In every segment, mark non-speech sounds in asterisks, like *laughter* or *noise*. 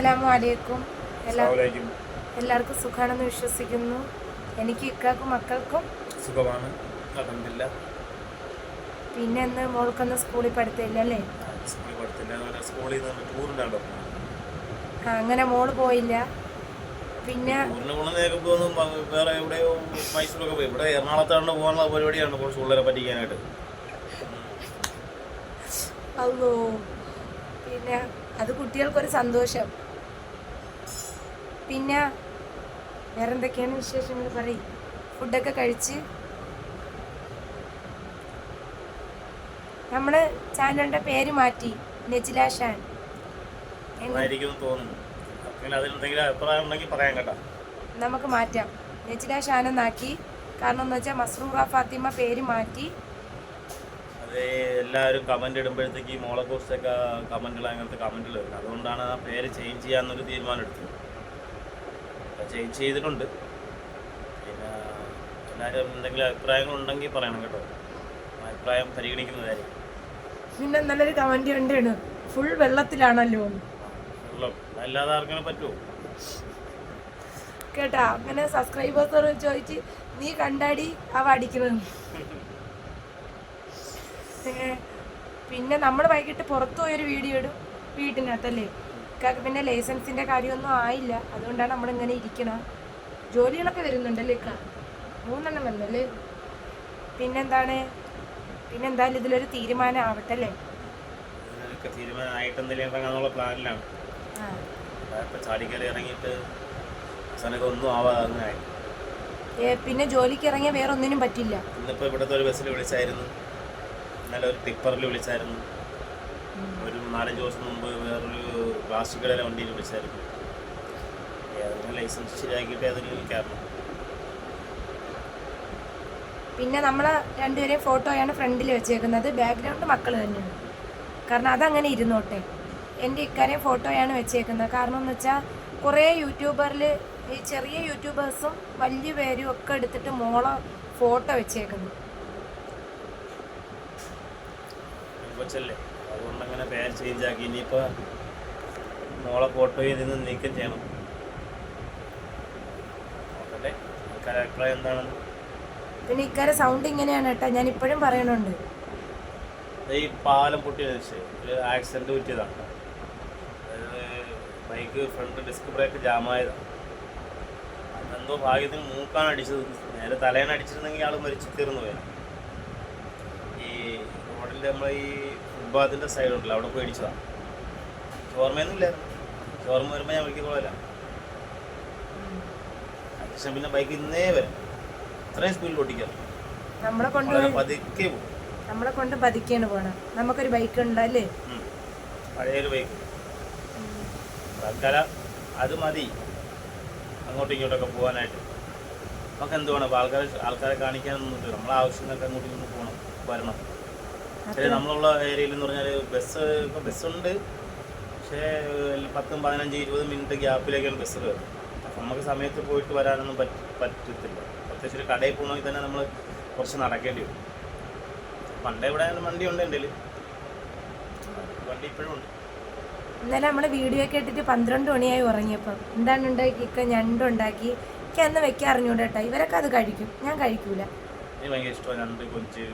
അസ്സലാമു അലൈക്കും. എല്ലാ എല്ലാവർക്കും സുഖമാണെന്ന് വിശ്വസിക്കുന്നു. എനിക്ക് ഇക്കാക്കും മക്കൾക്കും സുഖമാണ്. അലഹമില്ല പിന്നെ ഇന്ന് മോൾക്കൊന്ന് സ്കൂളിൽ പഠിത്തില്ല അല്ലേ? സ്കൂളിൽ പഠിത്തില്ല. സ്കൂളിൽ നിന്ന് ടൂറിനാണല്ലോ അങ്ങനെ മോൾ പോയില്ല. പിന്നെ വേറെ എവിടെയോ മൈസൂരൊക്കെ പോയി. ഇവിടെ എറണാകുളത്താണ് പോകാനുള്ള പരിപാടിയാണ് കുറച്ച് പിള്ളേരെ പറ്റിക്കാനായിട്ട് അല്ലോ പിന്നെ അത് കുട്ടികൾക്കൊരു സന്തോഷം. പിന്നെ വേറെ എന്തൊക്കെയാണ് വിശേഷങ്ങൾ? പറയും. ഫുഡൊക്കെ കഴിച്ച്. നമ്മൾ ചാനലിന്റെ പേര് മാറ്റി. നെജില ഷാൻ. നമുക്ക് മാറ്റാം. നെജില ഷാൻ എന്നാക്കി കാരണം എന്ന് വെച്ചാൽ മസ്റൂറ ഫാത്തിമ പേര് മാറ്റി. എല്ലാവരും കമന്റ് ഇടുമ്പോഴത്തേക്ക് മോളെ കുറിച്ചൊക്കെ കമന്റുകൾ അങ്ങനത്തെ കമന്റുകൾ അതുകൊണ്ടാണ് ആ പേര് ചേഞ്ച് ചെയ്യാന്നൊരു തീരുമാനം എടുത്തത്. ചെയ്തിട്ടുണ്ട്. പിന്നെ എല്ലാവരും എന്തെങ്കിലും അഭിപ്രായങ്ങൾ ഉണ്ടെങ്കിൽ പറയണം കേട്ടോ. അഭിപ്രായം പരിഗണിക്കുന്നതായിരിക്കും പിന്നെ നല്ലൊരു കമന്റ് കണ്ടാണ് ഫുൾ വെള്ളത്തിലാണല്ലോ. വെള്ളം. അല്ലാതെ ആർക്കെങ്കിലും പറ്റുമോ കേട്ടാ അങ്ങനെ സബ്സ്ക്രൈബേഴ്സ് ചോദിച്ച് നീ കണ്ടാടി അവ അടിക്കുന്നത് പിന്നെ നമ്മൾ വൈകിട്ട് പുറത്തു പോയൊരു വീഡിയോ ഇടും വീട്ടിനകത്തല്ലേ ഇക്കാക്ക് പിന്നെ ലൈസൻസിന്റെ കാര്യമൊന്നും ആയില്ല. അതുകൊണ്ടാണ് നമ്മളിങ്ങനെ ഇരിക്കണം. ജോലികളൊക്കെ വരുന്നുണ്ടല്ലേ ഇക്ക? മൂന്നെണ്ണം വന്നല്ലേ? പിന്നെന്താണ്? പിന്നെന്തായാലും ഇതിലൊരു തീരുമാനം ആവട്ടെ അല്ലേ ഇതിനൊക്കെ തീരുമാനമായിട്ട് എന്തെങ്കിലും ഇറങ്ങാന്നുള്ള പ്ലാനിലാണ്. ആ. ഇപ്പം ചാടിക്കറി ഇറങ്ങിയിട്ട് അവസാനമൊക്കെ ഒന്നും ആവാതെ പിന്നെ ജോലിക്ക് ഇറങ്ങിയ വേറെ ഒന്നിനും പറ്റില്ല. ഇന്നിപ്പോ ഇവിടുത്തെ ഒരു ബസ്സിൽ വിളിച്ചായിരുന്നു. ഇന്നലെ ഒരു ടിപ്പറിൽ വിളിച്ചായിരുന്നു. ഒരു നാലഞ്ച് ദിവസം മുമ്പ് വേറൊരു പ്ലാസ്റ്റിക് കടയിലെ വണ്ടിയിൽ വിളിച്ചായിരുന്നു. അതിന് ലൈസൻസ് ശരിയാക്കിയിട്ട് അതിന് വിളിക്കാറുണ്ട് പിന്നെ നമ്മൾ രണ്ടുപേരെയും ഫോട്ടോയാണ് ഫ്രണ്ടിൽ വെച്ചേക്കുന്നത്. ബാക്ക്ഗ്രൗണ്ട് മക്കൾ തന്നെയാണ്. കാരണം അതങ്ങനെ ഇരുന്നോട്ടെ. എന്റെ ഇക്കാരെയും ഫോട്ടോയാണ് വെച്ചേക്കുന്നത്. കാരണം എന്ന് വെച്ചാൽ കുറേ യൂട്യൂബറിൽ ഈ ചെറിയ യൂട്യൂബേഴ്സും വലിയ പേരും ഒക്കെ എടുത്തിട്ട് മോളെ ഫോട്ടോ വെച്ചേക്കുന്നു. കൊച്ചല്ലേ അങ്ങനെ പേര് ചേഞ്ച് ആക്കി. ഇനിയിപ്പോൾ മോളെ ഫോട്ടോയിൽ നിന്ന് നീക്കം ചെയ്യണം. നോക്കട്ടെ അഭിപ്രായം എന്താണെന്ന്? പിന്നെ ഇക്കാരെ സൗണ്ട് ഇങ്ങനെയാണ് കേട്ടോ. ഞാൻ ഇപ്പോഴും പറയണുണ്ട്. ഈ പാലം പൊട്ടി വെച്ച് ഒരു ആക്സിഡന്റ് പറ്റിയതാണ്. ബൈക്ക് ഫ്രണ്ട് ഡിസ്ക് ബ്രേക്ക് ജാമായതാണ് അതെന്തോ ഭാഗ്യത്തിന് മൂക്കാണ് അടിച്ചത്. നേരെ തലേന്ന് അടിച്ചിരുന്നെങ്കിൽ ആൾ മരിച്ചു തീർന്നു പോയാൽ ഈ റോഡിൽ നമ്മൾ ഈ ഫുട്പാത്തിന്റെ സൈഡ് ഉണ്ടല്ലോ അവിടെ പോയി ചോർമയൊന്നും ഇല്ലായിരുന്നു. ചോർമ വരുമ്പോൾ ഞാൻ വിളിക്കോളല്ല അതിനുശേഷം പിന്നെ ബൈക്ക് ഇന്നേ വരും. ഇത്രയും സ്പീഡിൽ ഓടിക്കാം. നമ്മളെ കൊണ്ട് വളരെ പതുക്കെ പോകും നമ്മളെ കൊണ്ട് പതുക്കെയാണ് പോകണം നമുക്കൊരു ബൈക്ക് ഉണ്ടല്ലേ ഉം. പഴയൊരു ബൈക്ക് തൽക്കാലം അത് മതി. അങ്ങോട്ടും ഇങ്ങോട്ടൊക്കെ പോകാനായിട്ട് നമുക്ക് എന്ത് വേണം? ആൾക്കാരെ ആൾക്കാരെ കാണിക്കാനൊന്നും നമ്മളെ ആവശ്യങ്ങൾക്ക് അങ്ങോട്ടും ഇങ്ങോട്ടും പോകണം വരണം. പക്ഷേ നമ്മളുള്ള ഏരിയയിൽ എന്ന് പറഞ്ഞാൽ ബസ് ഇപ്പോൾ ബസ്സുണ്ട്. പക്ഷേ പത്തും പതിനഞ്ച് ഇരുപത് മിനിറ്റ് ഗ്യാപ്പിലേക്കാണ് ബസ് വരുന്നത് അപ്പം നമുക്ക് സമയത്ത് പോയിട്ട് വരാനൊന്നും പറ്റ പറ്റത്തില്ല. പ്രത്യേകിച്ച് ഒരു കടയിൽ പോകണമെങ്കിൽ തന്നെ നമ്മൾ കുറച്ച് നടക്കേണ്ടി വരും. പണ്ടേ ഇവിടെ വണ്ടി ഉണ്ട് എന്റെ. വണ്ടി ഇപ്പോഴും ഉണ്ട്. ഇന്നലെ നമ്മൾ വീഡിയോ ഒക്കെ ഇട്ടിട്ട് പന്ത്രണ്ട് മണിയായി ഉറങ്ങിയപ്പോൾ എന്താണ് ഉണ്ടാക്കി? ഇക്ക ഞണ്ടുണ്ടാക്കി എനിക്ക് അന്ന് വെക്കാൻ അറിഞ്ഞൂടെ കേട്ടോ ഇവരൊക്കെ അത് കഴിക്കും. ഞാൻ കഴിക്കൂല. ഭയങ്കര ഇഷ്ടമാണ് ഞണ്ട് കൊഞ്ച്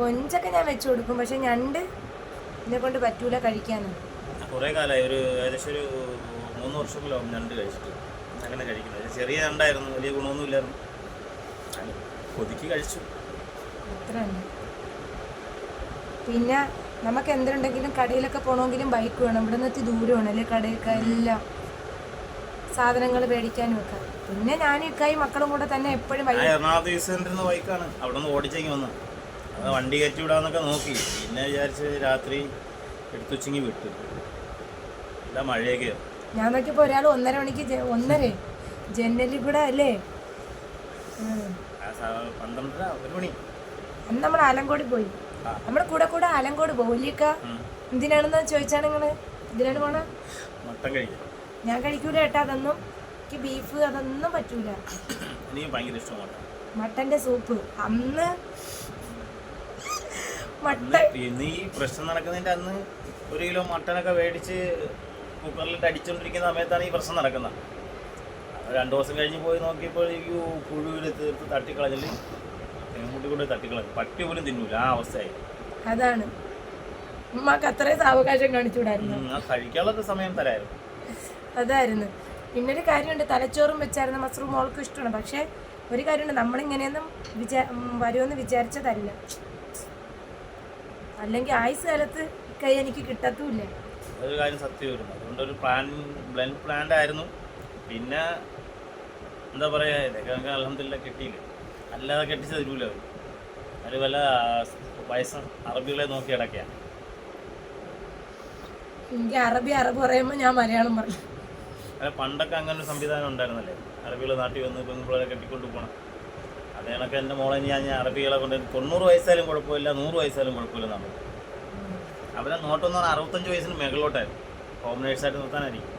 കൊഞ്ചൊക്കെ ഞാൻ വെച്ചു കൊടുക്കും. പക്ഷെ ഞണ്ട് ഇതിനെ കൊണ്ട് പറ്റൂല കഴിക്കാനും. കുറേ കാലമായി ഒരു ഏകദേശം ഒരു മൂന്ന് വർഷമെങ്കിലും ഞണ്ട് കഴിച്ചിട്ട്. അങ്ങനെ കഴിക്കുന്നത്. ചെറിയ ഞണ്ടായിരുന്നു. വലിയ ഗുണമൊന്നുമില്ലായിരുന്നു ഇല്ലായിരുന്നു. കൊതുക്കി കഴിച്ചു. അത്ര പിന്നെ നമുക്ക് എന്തുണ്ടെങ്കിലും കടയിലൊക്കെ പോകണമെങ്കിലും ബൈക്ക് വേണം. ഇവിടെ നിന്ന് ദൂരമാണ് അല്ലേ? കടയൊക്കെ എല്ലാം സാധനങ്ങൾ മേടിക്കാനും ഒക്കെ. പിന്നെ ഞാൻ ഇക്കായി മക്കളും കൂടെ തന്നെ എപ്പോഴും എറണാകുളത്ത് ബൈക്കാണ്. അവിടെ നിന്ന് ഓടിച്ചേക്ക് വന്നു. അത് വണ്ടി കയറ്റി വിടാന്നൊക്കെ നോക്കി. പിന്നെ വിചാരിച്ച് രാത്രി എടുത്തുച്ചിങ്ങി വിട്ടു. എല്ലാ മഴയൊക്കെ. ഞാൻ നോക്കിയപ്പോൾ ഒരാൾ ഒന്നര മണിക്ക് ഒന്നര. ജനലിൽ കൂടെ അല്ലേ. പന്ത്രണ്ടര ഒരു മണി. അന്ന് നമ്മൾ ആലങ്കോട് പോയി. നമ്മുടെ കൂടെ കൂടെ ആലങ്കോട് പോലിക്ക എന്തിനാണെന്ന് ചോദിച്ചാണ് നിങ്ങൾ? എന്തിനാണ് പോണ? മട്ടൻ കഴിക്കും. ഞാൻ കഴിക്കൂല ഏട്ടാ അതൊന്നും എനിക്ക് ബീഫ് അതൊന്നും പറ്റൂല. എനിക്ക് ഭയങ്കര ഇഷ്ടമാണ് മട്ടന്റെ സൂപ്പ്. അന്ന് ഇന്ന് ഈ പ്രശ്നം നടക്കുന്നതിന്റെ അന്ന് ഒരു കിലോ മട്ടനൊക്കെ മേടിച്ച് കുക്കറിലിട്ട് അടിച്ചുകൊണ്ടിരിക്കുന്ന സമയത്താണ് ഈ പ്രശ്നം നടക്കുന്നത്. രണ്ടു ദിവസം കഴിഞ്ഞ് പോയി നോക്കിയപ്പോഴേക്കും പുഴുവിൽ തീർത്ത് തട്ടിക്കളഞ്ഞില്ല തെങ്ങുട്ടി കൊണ്ട് തട്ടിക്കളഞ്ഞു. പട്ടി പോലും തിന്നൂല ആ അവസ്ഥയായി. അതാണ്. ഉമ്മക്ക് അത്രയും സാവകാശം കാണിച്ചുകൂടായിരുന്നു? കഴിക്കാനുള്ള സമയം തരായിരുന്നു. അതായിരുന്നു. പിന്നൊരു കാര്യമുണ്ട് തലച്ചോറും വെച്ചായിരുന്നു മസ്റൂം മോൾക്കും ഇഷ്ടമാണ്. പക്ഷേ ഒരു കാര്യമുണ്ട് നമ്മളിങ്ങനെയൊന്നും വിചാ വരുമെന്ന് വിചാരിച്ചതല്ല. അല്ലെങ്കിൽ ആയുസ് കാലത്ത് കൈ എനിക്ക് കിട്ടത്തുമില്ല അതൊരു കാര്യം സത്യമായിരുന്നു അതുകൊണ്ട് ഒരു പ്ലാൻ ബ്ലൻഡ് പ്ലാൻഡ് ആയിരുന്നു. പിന്നെ എന്താ പറയുക ഇതൊക്കെ അലഹമില്ല കിട്ടിയില്ല. അല്ലാതെ കെട്ടിച്ച് തരൂല അവർ അത് വല്ല വയസ്സ് അറബികളെ നോക്കി ഇടയ്ക്കാണ് എനിക്ക് അറബി അറബ് പറയുമ്പോൾ ഞാൻ മലയാളം പറഞ്ഞു അല്ല പണ്ടൊക്കെ അങ്ങനെ ഒരു സംവിധാനം ഉണ്ടായിരുന്നല്ലേ? അറബികൾ നാട്ടിൽ വന്ന് പെൺകുളരെ കെട്ടിക്കൊണ്ട് പോകണം അത് കണക്ക് എന്റെ മോളെ ഞാൻ അറബികളെ കൊണ്ട് തൊണ്ണൂറ് വയസ്സായാലും കുഴപ്പമില്ല നൂറ് വയസ്സായാലും കുഴപ്പമില്ല നമ്മൾ അവരെ നോട്ടെന്ന് പറഞ്ഞാൽ അറുപത്തഞ്ച് വയസ്സിന് മേഖലോട്ടായിരുന്നു ഹോം നേഴ്സായിട്ട് നിർത്താനായിരിക്കും.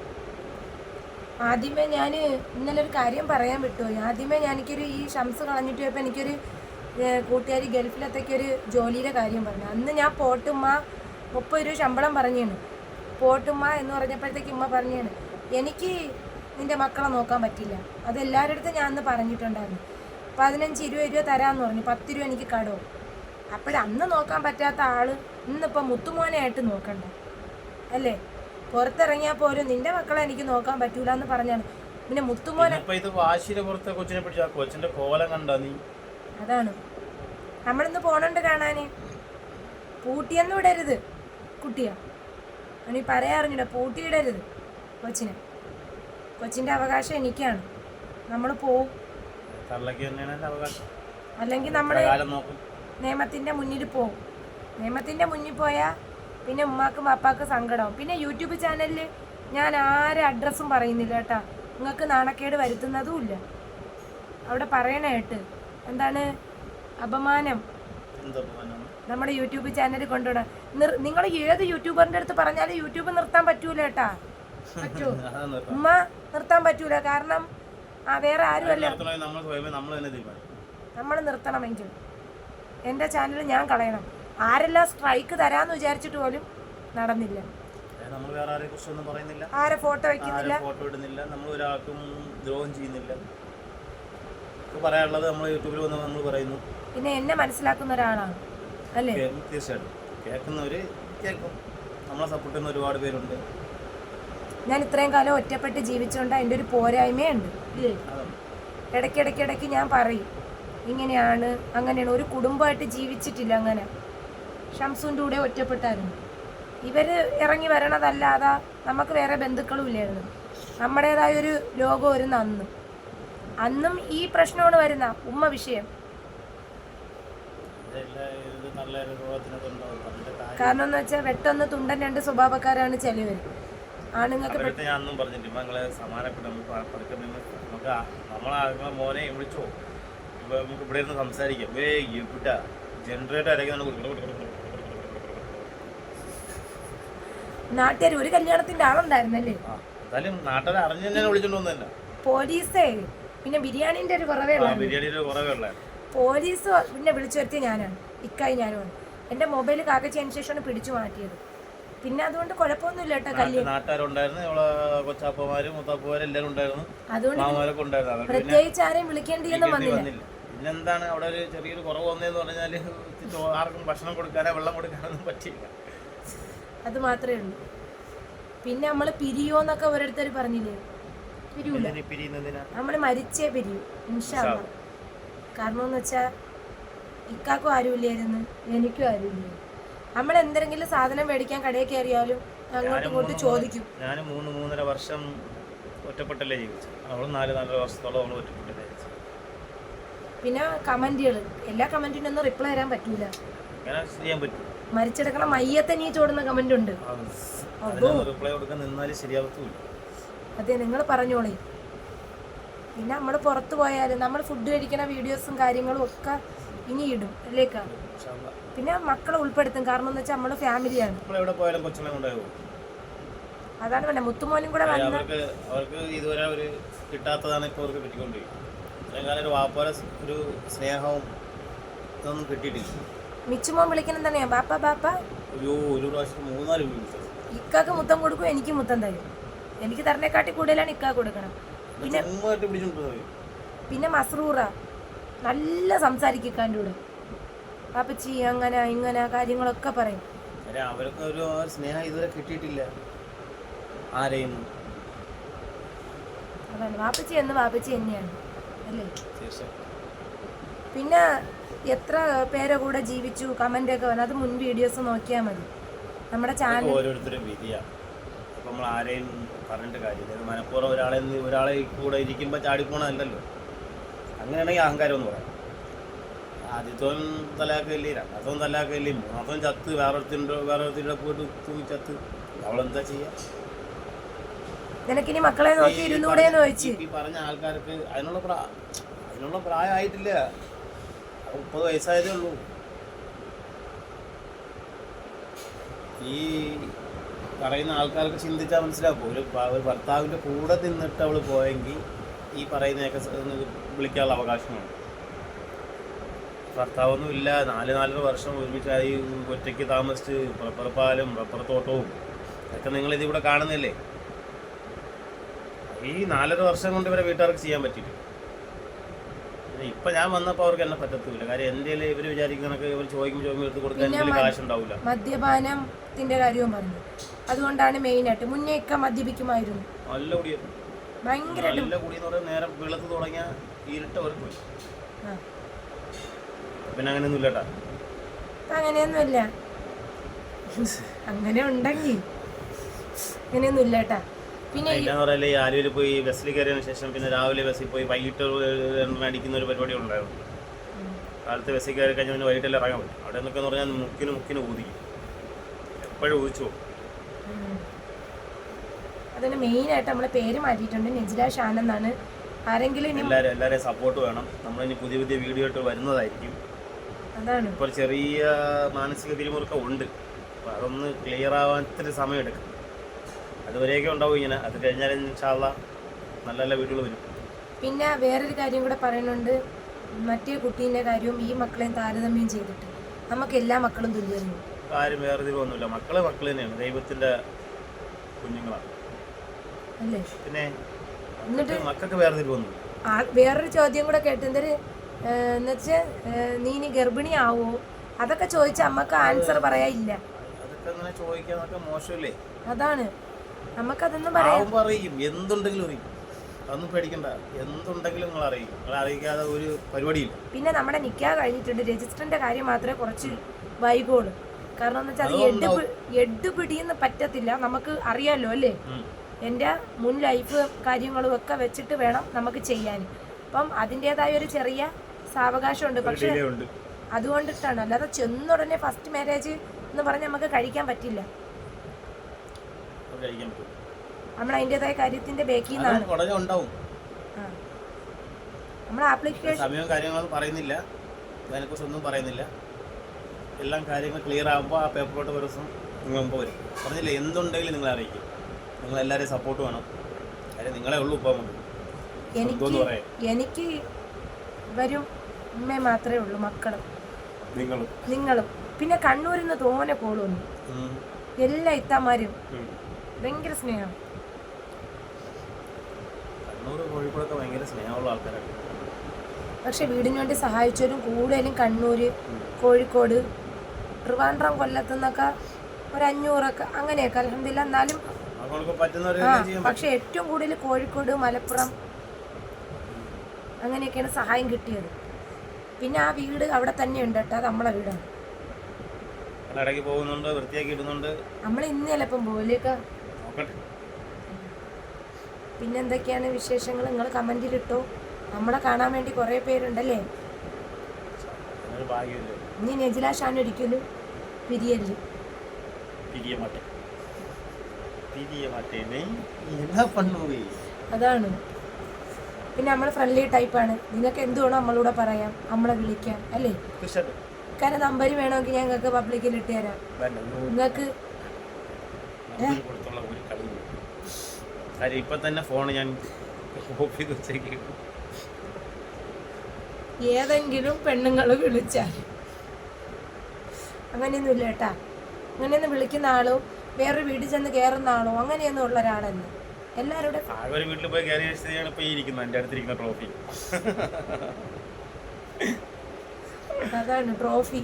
ആദ്യമേ ഞാൻ ഇന്നലെ ഒരു കാര്യം പറയാൻ വിട്ടുപോയി ആദ്യമേ ഞാൻ എനിക്കൊരു ഈ ഷംസ് കളഞ്ഞിട്ട് പോയപ്പോൾ എനിക്കൊരു കൂട്ടുകാരി ഗൾഫിലത്തേക്ക് ഒരു ജോലിയുടെ കാര്യം പറഞ്ഞു. അന്ന് ഞാൻ പോട്ടുമ്മ മുപ്പത് ഒരു ശമ്പളം പറഞ്ഞാണ് പോട്ടുമ്മ എന്ന് പറഞ്ഞപ്പോഴത്തേക്ക് ഉമ്മ പറഞ്ഞാണ് എനിക്ക് നിന്റെ മക്കളെ നോക്കാൻ പറ്റില്ല. അത് എല്ലാവരുടെ അടുത്തും ഞാൻ അന്ന് പറഞ്ഞിട്ടുണ്ടായിരുന്നു. പതിനഞ്ച് ഇരുപത് രൂപ തരാമെന്ന് പറഞ്ഞു. പത്ത് രൂപ എനിക്ക് കടവും. അപ്പോഴന്ന് നോക്കാൻ പറ്റാത്ത ആൾ ഇന്നിപ്പോൾ മുത്തുമോനായിട്ട് നോക്കണ്ട? അല്ലേ? പുറത്തിറങ്ങിയാൽ പോലും നിന്റെ മക്കളെ എനിക്ക് നോക്കാൻ പറ്റൂല എന്ന് പറഞ്ഞാണ്. പിന്നെ മുത്തുമോനെ ഇത് പുറത്തെ കൊച്ചിനെ പിടിച്ച കൊച്ചിന്റെ കോലം കണ്ടാ നീ. അതാണ്. നമ്മളിന്ന് പോണുണ്ട് കാണാന്. പൂട്ടിയെന്ന് വിടരുത് കുട്ടിയാ. അവനീ പറയാറിഞ്ഞിട പൂട്ടിയിടരുത് കൊച്ചിനെ. കൊച്ചിന്റെ അവകാശം എനിക്കാണ്. നമ്മൾ പോവും. തന്നെയാണ് അവകാശം. അല്ലെങ്കിൽ നമ്മൾ നിയമത്തിന്റെ കാലം നോക്കും. നിയമത്തിന്റെ മുന്നിൽ പോകും നിയമത്തിന്റെ മുന്നിൽ പോയാൽ പിന്നെ ഉമ്മാക്കും പാപ്പാക്കും സങ്കടവും പിന്നെ യൂട്യൂബ് ചാനലിൽ ഞാൻ ആരെ അഡ്രസ്സും പറയുന്നില്ല കേട്ടാ. നിങ്ങൾക്ക് നാണക്കേട് വരുത്തുന്നതും ഇല്ല. അവിടെ പറയണേട്ട് എന്താണ്? അപമാനം. നമ്മുടെ യൂട്യൂബ് ചാനൽ കൊണ്ടുവിടാൻ. നിങ്ങൾ ഏത് യൂട്യൂബറിന്റെ അടുത്ത് പറഞ്ഞാലും യൂട്യൂബ് നിർത്താൻ പറ്റൂല കേട്ടാ. പറ്റൂ. *laughs* ഉമ്മ നിർത്താൻ പറ്റൂല. കാരണം ആ വേറെ ആരുമല്ല നമ്മൾ നിർത്തണമെങ്കിൽ. എന്റെ ചാനൽ ഞാൻ കളയണം. ആരെല്ലാം സ്ട്രൈക്ക് തരാന്ന് വിചാരിച്ചിട്ട് പോലും നടന്നില്ല. നമ്മൾ വേറെ ആരെ കുറിച്ചൊന്നും പറയുന്നില്ല. ആരെ ഫോട്ടോ വെക്കുന്നില്ല. ഫോട്ടോ ഇടുന്നില്ല. നമ്മൾ ഒരാൾക്കും ദ്രോഹം ചെയ്യുന്നില്ല. പറയാനുള്ളത് നമ്മൾ യൂട്യൂബിൽ വന്ന് നമ്മൾ പറയുന്നു. പിന്നെ എന്നെ മനസ്സിലാക്കുന്ന ഒരാളാണ്. അല്ലേ? തീർച്ചയായിട്ടും. കേൾക്കുന്നവര് കേൾക്കും. നമ്മളെ സപ്പോർട്ട് ചെയ്യുന്ന ഒരുപാട് പേരുണ്ട്. ഞാൻ ഇത്രയും കാലം ഒറ്റപ്പെട്ട് ജീവിച്ചുകൊണ്ട് എന്റെ ഒരു പോരായ്മയുണ്ട്. ഇല്ലേ. ഇടയ്ക്കിടയ്ക്കിടയ്ക്ക് ഞാൻ പറയും ഇങ്ങനെയാണ് അങ്ങനെയാണ്. ഒരു കുടുംബമായിട്ട് ജീവിച്ചിട്ടില്ല അങ്ങനെ. ഷംസുന്റെ കൂടെ ഒറ്റപ്പെട്ടായിരുന്നു. ഇവർ ഇറങ്ങി വരണതല്ലാതെ നമുക്ക് വേറെ ബന്ധുക്കളും ഇല്ലായിരുന്നു നമ്മുടേതായ ഒരു ലോകം ഒരു അന്നും. അന്നും ഈ പ്രശ്നമാണ് വരുന്ന ഉമ്മ വിഷയം. കാരണം എന്ന് വെച്ചാൽ വെട്ടൊന്ന് തുണ്ടൻ രണ്ട് സ്വഭാവക്കാരാണ് ചിലവർ ആണുങ്ങൾക്ക് നമുക്ക് നമ്മളെ മോനെ വിളിച്ചോ. നമുക്ക് ഇവിടെ ഇരുന്ന് സംസാരിക്കാം. ഏ എവിടാ ജനറേറ്റർ അരയ്ക്കുന്ന നാട്ടുകാർ ഒരു കല്യാണത്തിന്റെ ആളുണ്ടായിരുന്നല്ലേ? എന്തായാലും നാട്ടുകാർ അറിഞ്ഞു തന്നെ പോലീസേ പിന്നെ ബിരിയാണിന്റെ ഒരു കുറവേ ബിരിയാണിയുടെ കുറവേ പോലീസ് പിന്നെ വിളിച്ചു വരുത്തിയ ഞാനാണ്. ഇക്കായി ഞാനുമാണ്. എന്റെ മൊബൈൽ കാക്കച്ചതിന് ശേഷമാണ് പിടിച്ചു മാറ്റിയത്. പിന്നെ അതുകൊണ്ട് കുഴപ്പമൊന്നുമില്ല കേട്ടോ കല്യാണം. നാട്ടുകാരുണ്ടായിരുന്നു നമ്മളെ കൊച്ചാപ്പമാരും മുത്താപ്പമാരും എല്ലാവരും ഉണ്ടായിരുന്നു മാമാരൊക്കെ ഉണ്ടായിരുന്നു പ്രത്യേകിച്ച് ആരെയും വിളിക്കേണ്ടിയൊന്നും വന്നില്ല. പിന്നെന്താണ് അവിടെ ഒരു ചെറിയൊരു കുറവ് വന്നതെന്ന് പറഞ്ഞാൽ ആർക്കും ഭക്ഷണം കൊടുക്കാനോ വെള്ളം കൊടുക്കാനൊന്നും പറ്റിയില്ല. അത് മാത്രമേ ഉള്ളൂ. പിന്നെ നമ്മൾ പിരിയോന്നൊക്കെ ഓരോരുത്തർ പറഞ്ഞില്ലേ? പിരിയൂല. നമ്മൾ മരിച്ചേ പിരിയൂ ഇൻഷാല്ല കാരണം എന്ന് വെച്ചാൽ ഇക്കാക്കും ആരുമില്ലായിരുന്നു എനിക്കും ആരുമില്ലായിരുന്നു. നമ്മൾ എന്തെങ്കിലും സാധനം മേടിക്കാൻ കടയിൽ കയറിയാലും അങ്ങോട്ടും ഇങ്ങോട്ടും ചോദിക്കും. ഞാൻ മൂന്ന് മൂന്നര വർഷം ഒറ്റപ്പെട്ടല്ലേ ജീവിച്ചു അവളും നാല് നാലര വർഷത്തോളം അവൾ ഒറ്റപ്പെട്ടല്ലേ പിന്നെ കമന്റുകൾ എല്ലാ കമന്റിനൊന്നും റിപ്ലൈ തരാൻ പറ്റൂല. മരിച്ചെടുക്കണം ചെയ്യാൻ പറ്റും. മരിച്ചെടുക്കണ മയ്യത്തെ നീ ചോടുന്ന കമന്റ് ഉണ്ട് റിപ്ലൈ കൊടുക്കാൻ അതെ നിങ്ങൾ പറഞ്ഞോളേ. പിന്നെ നമ്മൾ പുറത്തു പോയാലും നമ്മൾ ഫുഡ് കഴിക്കുന്ന വീഡിയോസും കാര്യങ്ങളും ഒക്കെ ഇനി ഇടും അല്ലേക്കാ? പിന്നെ മക്കളെ ഉൾപ്പെടുത്തും. കാരണം എന്ന് വെച്ചാൽ നമ്മൾ ഫാമിലിയാണ്. അതാണ് പറഞ്ഞത് മുത്തുമോനും കൂടെ വന്ന അവർക്ക് ഇതുവരെ ഒരു കിട്ടാത്തതാണ് ഇപ്പോൾ അവർക്ക് കിട്ടിക്കൊണ്ടിരിക്കുന്നത്. ഒരു വാപ്പാര ഒരു സ്നേഹവും ഇതൊന്നും കിട്ടിയിട്ടില്ല. മിച്ചുമോൻ വിളിക്കണം തന്നെയാ ബാപ്പ ബാപ്പ. അയ്യോ ഒരു പ്രാവശ്യം മൂന്നാൽ വിളിച്ചത് ഇക്കാക്ക് മുത്തം കൊടുക്കും എനിക്ക് മുത്തം തരും. എനിക്ക് തരണേക്കാട്ടി കൂടുതലാണ് ഇക്കാക്ക് കൊടുക്കണം. പിന്നെ പിന്നെ മസ്റൂറ. നല്ല സംസാരിക്കാന്റെ കൂടെ പാപ്പച്ചി അങ്ങനെ ഇങ്ങനെ കാര്യങ്ങളൊക്കെ പറയും. അവർക്ക് ഒരു സ്നേഹം ഇതുവരെ കിട്ടിയിട്ടില്ല. ആരെയും. അതാണ്. വാപ്പച്ചി എന്ന് വാപ്പച്ചി തന്നെയാണ്. അല്ലേ? പിന്നെ എത്ര പേരെ കൂടെ ജീവിച്ചു കമന്റ് ഒക്കെ വന്നു. അത് മുൻ വീഡിയോസ് നോക്കിയാൽ മതി. നമ്മുടെ ചാനൽ ഓരോരുത്തരും വിധിയാണ് അപ്പം നമ്മൾ ആരെയും പറഞ്ഞിട്ട് കാര്യമില്ല. മനഃപൂർവം ഒരാളെ ഒരാളെ കൂടെ ഇരിക്കുമ്പോൾ ചാടിപ്പോണതല്ലല്ലോ. അങ്ങനെയാണെങ്കിൽ അഹങ്കാരം എന്ന് പറയാം. ആദ്യത്തോൻ തലാക്കല്ലേ രണ്ടാമത്തോൻ തലാക്കല്ലേ മൂന്നാമത്തോൻ ചത്ത് വേറൊരുത്തിന്റെ വേറൊരുത്തിന്റെ പോയിട്ട് തൂങ്ങി ചത്ത്. അവളെന്താ ചെയ്യാ? നിനക്കിനി മക്കളെ നോക്കി ഇരുന്നൂടെ എന്ന് ചോദിച്ച്. ഈ പറഞ്ഞ ആൾക്കാർക്ക് അതിനുള്ള പ്രാ അതിനുള്ള പ്രായമായിട്ടില്ല. മുപ്പത് വയസ്സായതേ ഉള്ളൂ. ഈ പറയുന്ന ആൾക്കാർക്ക് ചിന്തിച്ചാൽ മനസ്സിലാക്കും. ഒരു ഭർത്താവിന്റെ കൂടെ നിന്നിട്ട് അവൾ പോയെങ്കിൽ ഈ പറയുന്നതൊക്കെ വിളിക്കാനുള്ള അവകാശമാണ്. ഭർത്താവൊന്നും ഇല്ല. നാല് നാലര വർഷം ഒരുമിച്ചായി ഒറ്റയ്ക്ക് താമസിച്ച് റബ്ബർ പാലും റബ്ബർ തോട്ടവും ഒക്കെ നിങ്ങൾ ഇതിവിടെ കാണുന്നില്ലേ? ഈ നാലര വർഷം കൊണ്ട് ഇവരെ വീട്ടുകാർക്ക് ചെയ്യാൻ പറ്റില്ല പിന്നെ ഇപ്പൊ ഞാൻ വന്നപ്പോൾ അവർക്ക് എന്നെ പറ്റത്തില്ല കാര്യം എന്റെ ഇവർ വിചാരിക്കുന്ന ഇവർ ചോദിക്കും ചോദിക്കും എടുത്ത് കൊടുക്കാൻ മദ്യപാനത്തിന്റെ കാര്യവും പറഞ്ഞു. അതുകൊണ്ടാണ് മെയിനായിട്ട് മുന്നേ ഒക്കെ മദ്യപിക്കുമായിരുന്നു. നല്ല കുടിയാണ് ഭയങ്കരമായിട്ട് നല്ല കുടി എന്ന് പറയുന്നത് നേരം വെളുത്ത് തുടങ്ങിയ ഇരുട്ട് പോയി. ആ. പിന്നെ അങ്ങനെയൊന്നും ഇല്ലട്ടാ ഇപ്പൊ അങ്ങനെയൊന്നുമില്ല. അങ്ങനെ ഉണ്ടെങ്കിൽ അങ്ങനെയൊന്നും ഇല്ല പിന്നെ പറയല്ലേ ഈ ആലുവയിൽ പോയി ബസ്സിൽ കയറിയതിനു ശേഷം പിന്നെ രാവിലെ ബസ്സിൽ പോയി വൈകിട്ട് അടിക്കുന്ന ഒരു പരിപാടി ഉണ്ടായിരുന്നു. കാലത്ത് ബസ്സിൽ കയറി കഴിഞ്ഞാൽ പിന്നെ വൈകിട്ടെല്ലാം ഇറങ്ങാൻ പറ്റും. അവിടെ നിന്നൊക്കെ പറഞ്ഞാൽ മുക്കിന് മുക്കിന് ഊതി എപ്പോഴും ഊതിച്ചു പോകും. അതിന് മെയിനായിട്ട് നമ്മളെ പേര് മാറ്റിയിട്ടുണ്ട്. നെജില ഷാൻ എന്നാണ്. ആരെങ്കിലും ഇനി എല്ലാവരും എല്ലാവരെയും സപ്പോർട്ട് വേണം. നമ്മൾ ഇനി പുതിയ പുതിയ വീഡിയോ ആയിട്ട് വരുന്നതായിരിക്കും. അതാണ്. ഇപ്പോൾ ചെറിയ മാനസിക പിരിമുറുക്കം ഉണ്ട്. അപ്പോൾ അതൊന്ന് ക്ലിയർ ആവാൻ ഇത്തിരി സമയം എടുക്കും അതുവരെയൊക്കെ ഉണ്ടാവും ഇങ്ങനെ. അത് കഴിഞ്ഞാൽ ഇൻഷാല്ല നല്ല നല്ല വീഡിയോകൾ വരും. പിന്നെ വേറൊരു കാര്യം കൂടെ പറയുന്നുണ്ട്. മറ്റേ കുട്ടീന്റെ കാര്യവും ഈ മക്കളെയും താരതമ്യം ചെയ്തിട്ട് നമുക്ക് എല്ലാ മക്കളും തുല്യമാണ് ആരും വേറെ ഒന്നുമില്ല മക്കൾ മക്കൾ തന്നെയാണ്. ദൈവത്തിന്റെ കുഞ്ഞുങ്ങളാണ്. പിന്നെ എന്നിട്ട് മക്കൾക്ക് വേർതിരിവൊന്നുമില്ല ആ വേറൊരു ചോദ്യം കൂടെ കേട്ടു. എന്തൊരു എന്നുവെച്ചാൽ നീ ഇനി ഗർഭിണിയാവോ? അതൊക്കെ ചോദിച്ച അമ്മയ്ക്ക് ആൻസർ പറയാനില്ല അതാണ്. നമുക്കതൊന്നും പറയാം പറയും അറിയും എന്തുണ്ടെങ്കിലും അറിയും അതൊന്നും പേടിക്കണ്ട. എന്തുണ്ടെങ്കിലും നിങ്ങൾ അറിയും നിങ്ങൾ അറിയിക്കാതെ ഒരു പരിപാടിയില്ല. പിന്നെ നമ്മുടെ നിക്കാ കഴിഞ്ഞിട്ടുണ്ട്. രജിസ്റ്ററിന്റെ കാര്യം മാത്രമേ കുറച്ച് വൈകുള്ളൂ. കാരണം എന്ന് വെച്ചാൽ അത് എഡ്. എഡ് പിടിയെന്ന് പറ്റത്തില്ല. നമുക്ക് അറിയാലോ അല്ലേ. എന്റെ മുൻ ലൈഫ് കാര്യങ്ങളും ഒക്കെ വെച്ചിട്ട് വേണം നമുക്ക് ചെയ്യാൻ. അപ്പം അതിന്റെതായ ഒരു ചെറിയ സാവകാശമുണ്ട്. പക്ഷേ അതുകൊണ്ടിട്ടാണ്. അല്ലാതെ ചെന്നുടനെ ഫസ്റ്റ് മാരേജ് എന്ന് പറഞ്ഞ് നമുക്ക് കഴിക്കാൻ പറ്റില്ല. നമ്മൾ അതിന്റെതായ കാര്യത്തിന്റെ ബേക്കിൽ നിന്നാണ്. നമ്മൾ ആപ്ലിക്കേഷൻ സമയവും കാര്യങ്ങളൊന്നും പറയുന്നില്ല. അതിനെക്കുറിച്ച് ഒന്നും പറയുന്നില്ല. എല്ലാം കാര്യങ്ങൾ ക്ലിയർ ആകുമ്പോൾ ആ പേപ്പറോട്ട് ഒരു ദിവസം നിങ്ങൾ മുമ്പ് വരും. പറഞ്ഞില്ലേ? എന്തുണ്ടെങ്കിലും നിങ്ങൾ അറിയിക്കും. നിങ്ങൾ എല്ലാവരെയും സപ്പോർട്ട് വേണം. കാര്യം നിങ്ങളെ ഉള്ളൂ ഇപ്പോൾ എനിക്ക് എനിക്ക് വരും ഉമ്മ മാത്രമേ ഉള്ളൂ മക്കളും. നിങ്ങളും. നിങ്ങളും. പിന്നെ കണ്ണൂരിൽ നിന്ന് തോനെ കോളുണ്ട് എല്ലാ ഇത്താമാരും. ഭയങ്കര സ്നേഹം. പക്ഷെ വീടിന് വേണ്ടി സഹായിച്ചവരും കൂടുതലും കണ്ണൂര് കോഴിക്കോട് ട്രിവാൻഡ്രം കൊല്ലത്തുനിന്നൊക്കെ ഒരു അഞ്ഞൂറൊക്കെ അങ്ങനെയൊക്കെ. അലഹമില്ല എന്നാലും പക്ഷെ ഏറ്റവും കൂടുതൽ കോഴിക്കോട് മലപ്പുറം അങ്ങനെയൊക്കെയാണ് സഹായം കിട്ടിയത്. പിന്നെ ആ വീട് അവിടെ തന്നെ ഉണ്ട് കേട്ടോ അത് നമ്മളെ വീടാണ്. ഇടയ്ക്ക് പോകുന്നുണ്ട് വൃത്തിയാക്കി ഇടുന്നുണ്ട്. നമ്മൾ ഇന്ന് ചിലപ്പം പോലെയൊക്കെ പിന്നെ എന്തൊക്കെയാണ് വിശേഷങ്ങൾ? നിങ്ങൾ കമന്റിൽ ഇട്ടോ. നമ്മളെ കാണാൻ വേണ്ടി കുറേ പേരുണ്ടല്ലേ? ഇനി നെജില ഷാൻ ഒരിക്കലും പിരിയല്ലേ പിരിയ മാട്ടേ അതാണ്. പിന്നെ നമ്മൾ ഫ്രണ്ട്ലി ടൈപ്പാണ് നിങ്ങൾക്ക് എന്ത് വേണോ നമ്മളൂടെ പറയാം. നമ്മളെ വിളിക്കാം. അല്ലേ? കാരണം നമ്പർ വേണമെങ്കിൽ ഞങ്ങൾക്ക് പബ്ലിക്കിൽ ഇട്ട് തരാം. വേണ്ട നിങ്ങൾക്ക് നമ്പർ കൊടുത്തുള്ള ഒരു കളിയും കാര്യം ഇപ്പം തന്നെ ഫോൺ ഞാൻ ഓഫ് ചെയ്ത് വെച്ചേക്ക് ഏതെങ്കിലും പെണ്ണുങ്ങൾ വിളിച്ചാൽ. അങ്ങനെയൊന്നുമില്ല കേട്ടാ. അങ്ങനെയൊന്നും വിളിക്കുന്ന ആളോ വേറൊരു വീട്ടിൽ ചെന്ന് കയറുന്നതാണോ അങ്ങനെയൊന്നും ഉള്ള ഒരാളല്ല എല്ലാവരുടെ ഒരു വീട്ടിൽ പോയി കയറിയ സ്ഥിതിയാണ് ഇപ്പൊ ഈ ഇരിക്കുന്നത് എന്റെ അടുത്തിരിക്കുന്ന ട്രോഫി. അതാണ് ട്രോഫി.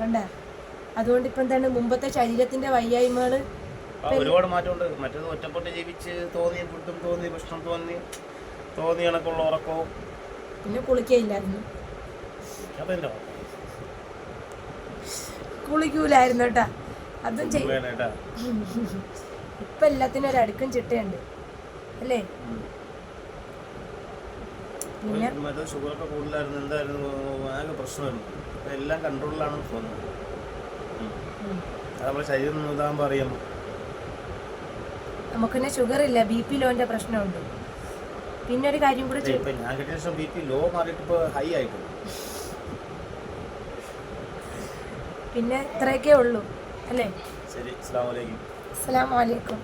കണ്ട? അതുകൊണ്ട് ഇപ്പം എന്താണ് മുമ്പത്തെ ശരീരത്തിന്റെ വയ്യായ്മകൾ ഒരുപാട് മാറ്റമുണ്ട്. മറ്റേത് ഒറ്റപ്പെട്ട് ജീവിച്ച് തോന്നിയ ഫുഡും തോന്നി ഭക്ഷണം തോന്നി തോന്നി കണക്കുള്ള ഉറക്കവും. പിന്നെ കുളിക്കയില്ലായിരുന്നു. അതെന്തോ? കുളിക്കൂലായിരുന്നു കേട്ടാ. അതും ചെയ്യും ഇപ്പം എല്ലാത്തിനും ഒരു അടുക്കും ചിട്ടയുണ്ട്. അല്ലേ? പിന്നെ? മറ്റേ ഷുഗറൊക്കെ കൂടുതലായിരുന്നു. എന്തായിരുന്നു? ആകെ പ്രശ്നമായിരുന്നു. ഇപ്പൊ എല്ലാം കൺട്രോളിലാണ് തോന്നുന്നു. ഉം. ഉം. അത് നമ്മുടെ ശരീരം ഇതാകുമ്പോൾ അറിയാം. നമുക്കിന്നെ ഷുഗർ ഇല്ല. ബി പി ലോന്റെ പ്രശ്നമുണ്ട്. പിന്നെ ഒരു കാര്യം കൂടെ ഇപ്പൊ ഞാൻ കിട്ടിയ ശേഷം ബി പി ലോ മാറിയിട്ട് ഹൈ ആയിട്ടുണ്ട് പിന്നെ ഇത്രയൊക്കെ ഉള്ളൂ. അല്ലേ? ശരി അസ്സാം വലൈക്കും അസ്സലാമു അലൈക്കും.